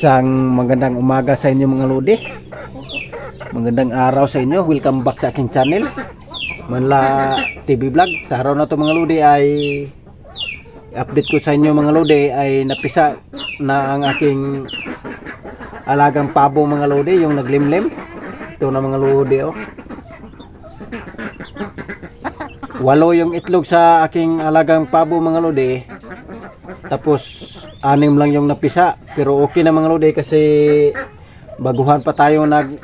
Isang magandang umaga sa inyo mga lodi. Magandang araw sa inyo. Welcome back sa aking channel. Manla TV Vlog. Sa araw na to mga lodi ay update ko sa inyo mga lodi ay napisa na ang aking alagang pabo mga lodi yung naglimlim. Ito na mga lodi oh. Walo yung itlog sa aking alagang pabo mga lodi. Tapos anim lang yung napisa. Pero okay na mga lodi kasi baguhan pa tayo nag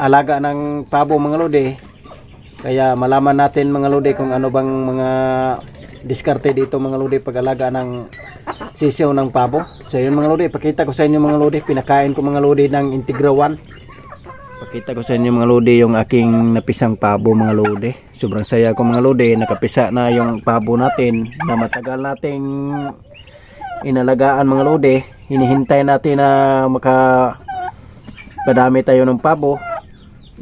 alaga ng pabo mga lodi. Kaya malaman natin mga lodi kung ano bang mga diskarte dito mga lodi pag alaga ng sisiyo ng pabo. So yun mga lodi, pakita ko sa inyo mga lodi. Pinakain ko mga lodi ng Integra 1. Pakita ko sa inyo mga lodi yung aking napisang pabo mga lodi. Sobrang saya ko mga lodi. Nakapisa na yung pabo natin na matagal nating inalagaan mga lodi. Hinihintay natin na maka padami tayo ng pabo.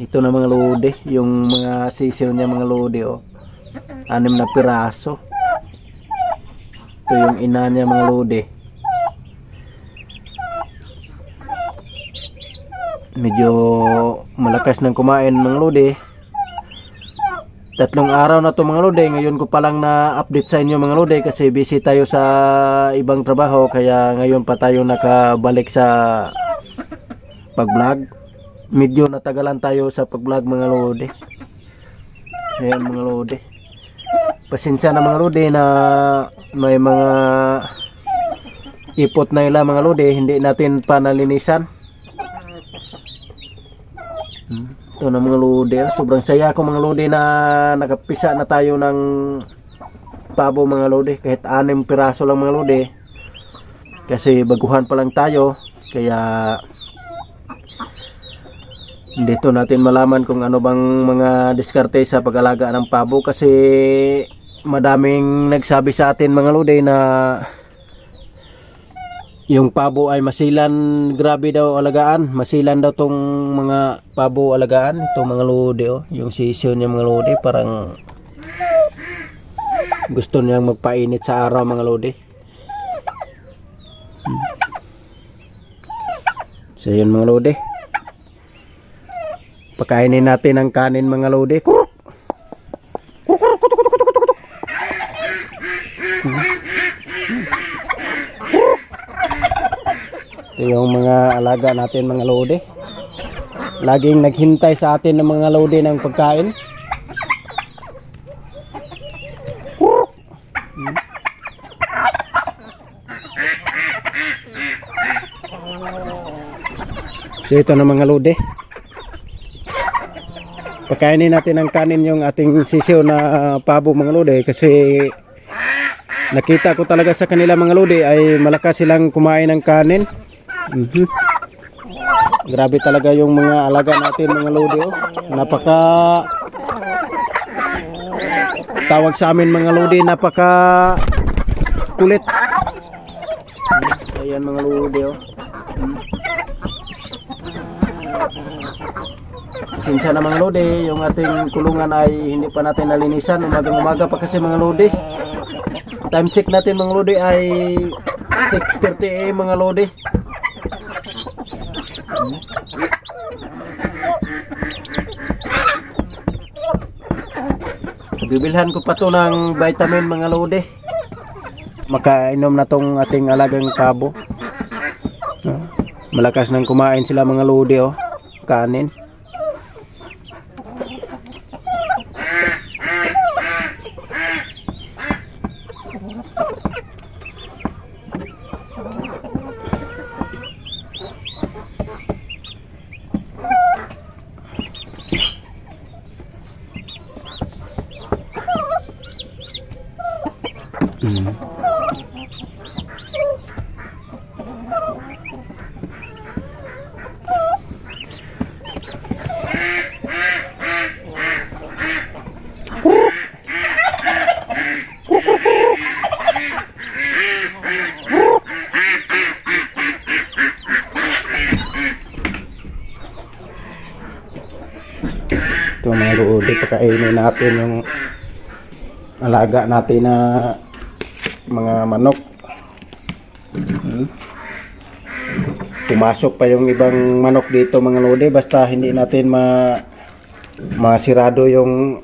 Ito na mga lodi. Yung mga sisiyo niya mga lodi oh. Anim na piraso. Ito yung ina niya mga lodi. medyo malakas ng kumain mga lodi tatlong araw na to mga lodi ngayon ko pa lang na update sa inyo mga lodi kasi busy tayo sa ibang trabaho. Kaya ngayon pa tayo nakabalik sa pag vlog medyo natagalan tayo sa pag vlog mga lodi ayan mga lodi pasensya na mga lodi na may mga ipot na ila mga lodi hindi natin pa nalinisan Hmm. Ito na mga lodi. Sobrang saya ko mga lodi na nakapisa na tayo ng pabo mga lodi. Kahit anim piraso lang mga lodi. Kasi baguhan pa lang tayo. Kaya dito natin malaman kung ano bang mga diskarte sa pag-alaga ng pabo. Kasi madaming nagsabi sa atin mga lodi na yung pabo ay masilan grabe daw alagaan. Masilan daw tong mga pabo alagaan itong mga lodi oh. Yung sisyo niya mga lodi parang gusto niyang magpainit sa araw mga lodi. Hmm. so yun mga lodi. Pakainin natin ang kanin mga lodi. Kuruk! Ito yung mga alaga natin mga lodi. Laging naghintay sa atin ng mga lodi ng pagkain. So ito na mga lodi. Pakainin natin ng kanin yung ating sisiyo na pabo mga lodi kasi nakita ko talaga sa kanila mga lodi ay malakas silang kumain ng kanin. Mhm. Grabe talaga yung mga alaga natin mga lodi oh. Napaka tawag sa amin mga lodi napaka kulit. Ayan mga lodi oh. Pasensya na mga lodi, yung ating kulungan ay hindi pa natin nalinisan. Umagang umaga pa kasi mga lodi. Time check natin mga lodi ay 6.30 am mga lodi. Bibilhan ko pa to ng vitamin mga lodi. Makainom na tong ating alagang kabo. Ah, Malakas nang kumain sila mga lodi oh. Kanin. Mm. Ito mga ruodi, pakainin natin yung alaga natin na mga manok. Pumasok pa yung ibang manok dito mga lodi basta hindi natin ma masirado yung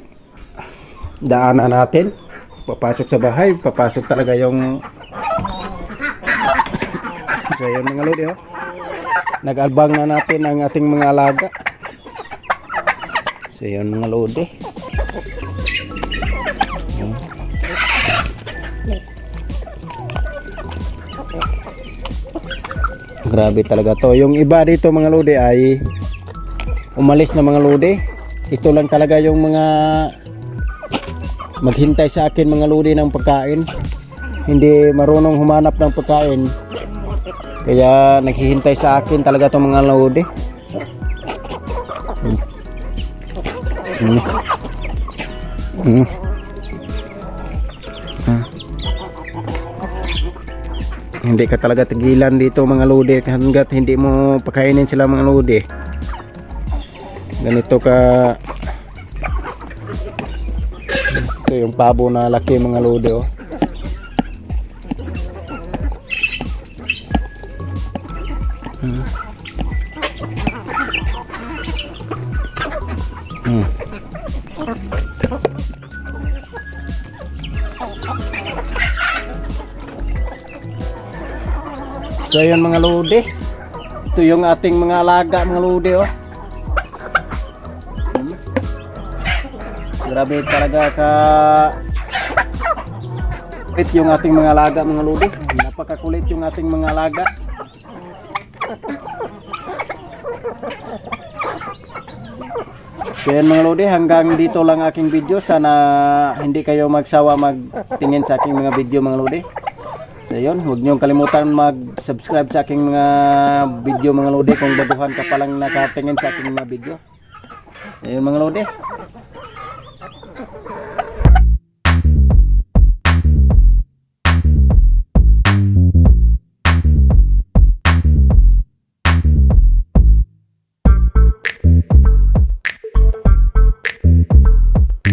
daanan natin papasok sa bahay papasok talaga yung so yun mga lodi oh. nag-albang na natin ang ating mga alaga so yun mga lodi Grabe talaga to. Yung iba dito mga lodi ay umalis na mga lodi. Ito lang talaga yung mga maghintay sa akin mga lodi ng pagkain. Hindi marunong humanap ng pagkain. Kaya naghihintay sa akin talaga tong mga lodi. Hmm. Hmm. Hmm. Hindi ka talaga tigilan dito mga lodi hanggat hindi mo pakainin sila mga lodi. Ganito ka Ito yung pabo na laki mga lodi oh. So yun mga lodi. Ito yung ating mga alaga mga lodi oh. Grabe talaga ka kulit yung ating mga alaga mga lodi. Napakakulit yung ating mga alaga. So yan mga lodi, hanggang dito lang aking video. Sana hindi kayo magsawa magtingin sa aking mga video mga lodi. So yun, huwag niyong kalimutan mag-subscribe sa aking mga video mga lodi kung baguhan ka palang nakatingin sa aking mga video. Ayun mga lodi.